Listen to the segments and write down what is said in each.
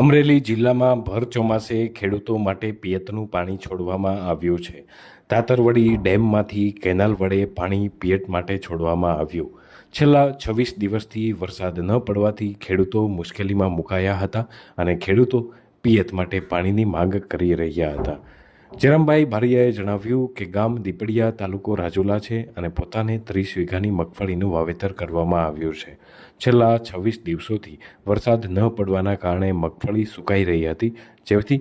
અમરેલી જિલ્લામાં ભર ચોમાસે ખેડૂતો માટે પિયતનું પાણી છોડવામાં આવ્યું છે. તાતરવડી ડેમમાંથી કેનાલ વડે પાણી પિયત માટે છોડવામાં આવ્યું. છેલ્લા છવ્વીસ દિવસથી વરસાદ ન પડવાથી ખેડૂતો મુશ્કેલીમાં મુકાયા હતા અને ખેડૂતો પિયત માટે પાણીની માંગ કરી રહ્યા હતા. જયરામભાઈ ભારિયાએ જણાવ્યું કે ગામ દીપડિયા તાલુકો રાજુલા છે અને પોતાને ત્રીસ વીઘાની મગફળીનું વાવેતર કરવામાં આવ્યું છે. છેલ્લા છવ્વીસ દિવસોથી વરસાદ ન પડવાના કારણે મગફળી સુકાઈ રહી હતી, જેથી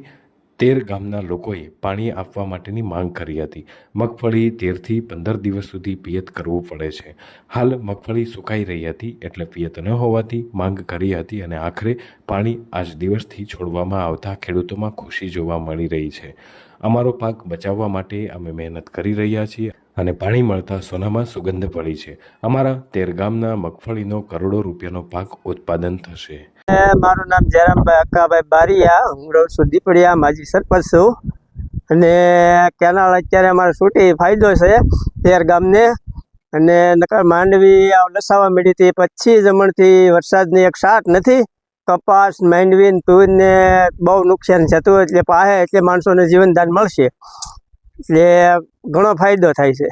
તેર ગામના લોકોએ પાણી આપવા માટેની માંગ કરી હતી. મગફળી તેરથી પંદર દિવસ સુધી પિયત કરવું પડે છે. હાલ મગફળી સુકાઈ રહી હતી એટલે પિયત ન હોવાથી માંગ કરી હતી અને આખરે પાણી આજ દિવસથી છોડવામાં આવતા ખેડૂતોમાં ખુશી જોવા મળી રહી છે. અમારો પાક બચાવવા માટે અમે મહેનત કરી રહ્યા છીએ અને પાણી મળતા સોનામાં સુગંધ પડી છે. અમારા તેર ગામના મગફળીનો કરોડો રૂપિયાનો પાક ઉત્પાદન થશે. મારું નામ જયરામભાઈ અક્કાભાઈ બારીયા. હું રહું છું દીપડિયા, માજી સરપંચ છું. અને કેનાલ અત્યારે અમારે છૂટી ફાયદો છે તેર ગામને. અને નકર માંડવી લસાવા મળી હતી પછી જમણથી વરસાદની એક સાટ નથી. કપાસ માંડવી ને ને બહુ નુકસાન જતું એટલે પાહે એટલે માણસોને જીવનદાન મળશે. એટલે ઘણો ફાયદો થાય છે.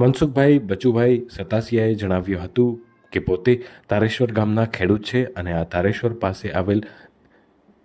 મનસુખભાઈ બચુભાઈ સતાસિયાએ જણાવ્યું હતું કે પોતે તારેશ્વર ગામના ખેડૂત છે અને આ તારેશ્વર પાસે આવેલ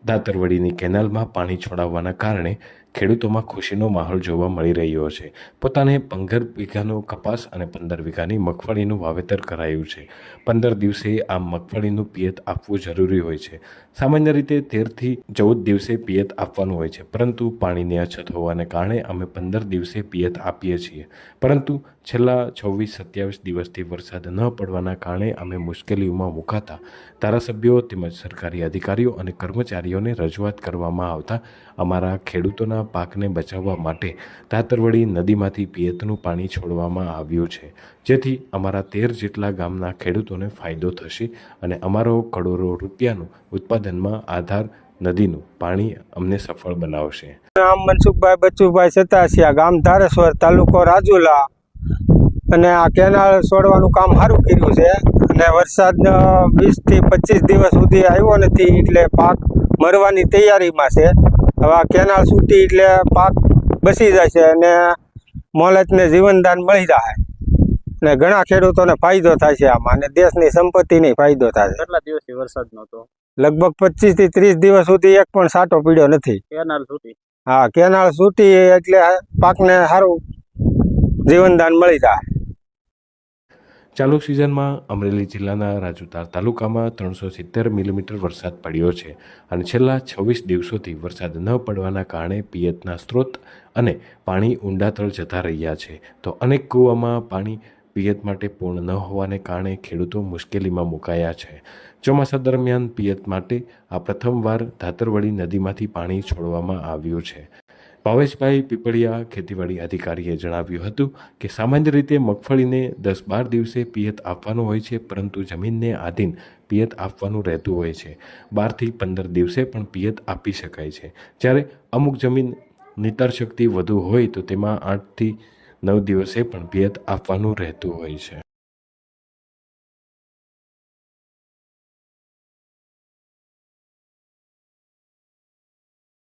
દાતરવડીની કેનાલમાં પાણી છોડાવવાના કારણે ખેડૂતોમાં ખુશીનો માહોલ જોવા મળી રહ્યો છે. પોતાને પંદર વીઘાનો કપાસ અને પંદર વીઘાની મગફળીનું વાવેતર કરાયું છે. પંદર દિવસે આ મગફળીનું પિયત આપવું જરૂરી હોય છે. સામાન્ય રીતે તેરથી ચૌદ દિવસે પિયત આપવાનું હોય છે, પરંતુ પાણીની અછત હોવાને કારણે અમે પંદર દિવસે પિયત આપીએ છીએ. પરંતુ છેલ્લા છવ્વીસ સત્યાવીસ દિવસથી વરસાદ ન પડવાના કારણે અમે મુશ્કેલીઓમાં મુકાતા ધારાસભ્યો તેમજ સરકારી અધિકારીઓ અને કર્મચારીઓને રજૂઆત કરવામાં આવતા અમારા ખેડૂતોના પાકને બચાવવા માટે તાતરવડી નદીમાંથી પિયતનું પાણી છોડવામાં આવ્યું છે. જેથી અમારા તેર જેટલા ગામના ખેડૂતોને ફાયદો થશે અને અમારો કરોડો રૂપિયાનું ઉત્પાદનમાં આધાર નદીનું પાણી અમને સફળ બનાવશે. નામ મનસુખભાઈ બચુભાઈ સતાસિયા, ગામ ધારેશ્વર તાલુકો રાજુલા. અને આ કેનાલ છોડવાનું કામ સારું કર્યું છે. અને વરસાદ વીસથી પચીસ દિવસ સુધી આવ્યો નથી એટલે પાક મરવાની તૈયારીમાં છે. હવે આ કેનાલ છૂટી એટલે પાક બસી જાય છે અને મોલતને જીવનદાન મળી જાય. અને ઘણા ખેડૂતોને ફાયદો થાય છે આમાં અને દેશની સંપત્તિને ફાયદો થાય છે. કેટલા દિવસથી વરસાદ નહોતો? લગભગ પચીસથી ત્રીસ દિવસ સુધી એક પણ સાટો પીડ્યો નથી. કેનાલ છૂટી. હા કેનાલ છૂટી એટલે પાકને સારું જીવનદાન મળી જાય. ચાલુ સિઝનમાં અમરેલી જિલ્લાના રાજુતાર તાલુકામાં ત્રણસો સિત્તેર મિલીમીટર વરસાદ પડ્યો છે અને છેલ્લા છવ્વીસ દિવસોથી વરસાદ ન પડવાના કારણે પિયતના સ્ત્રોત અને પાણી ઊંડા તળ જતા રહ્યા છે. તો અનેક કૂવામાં પાણી પિયત માટે પૂર્ણ ન હોવાને કારણે ખેડૂતો મુશ્કેલીમાં મુકાયા છે. ચોમાસા દરમિયાન પિયત માટે આ પ્રથમવાર ધાતરવડી નદીમાંથી પાણી છોડવામાં આવ્યું છે. ભાવેશભાઈ પીપળિયા ખેતીવાડી અધિકારીએ જણાવ્યું હતું કે સામાન્ય રીતે મગફળીને દસ બાર દિવસે પિયત આપવાનું હોય છે, પરંતુ જમીનને આધીન પિયત આપવાનું રહેતું હોય છે. બારથી પંદર દિવસે પણ પિયત આપી શકાય છે. જ્યારે અમુક જમીન નિતર શક્તિ વધુ હોય તો તેમાં આઠથી નવ દિવસે પણ પિયત આપવાનું રહેતું હોય છે.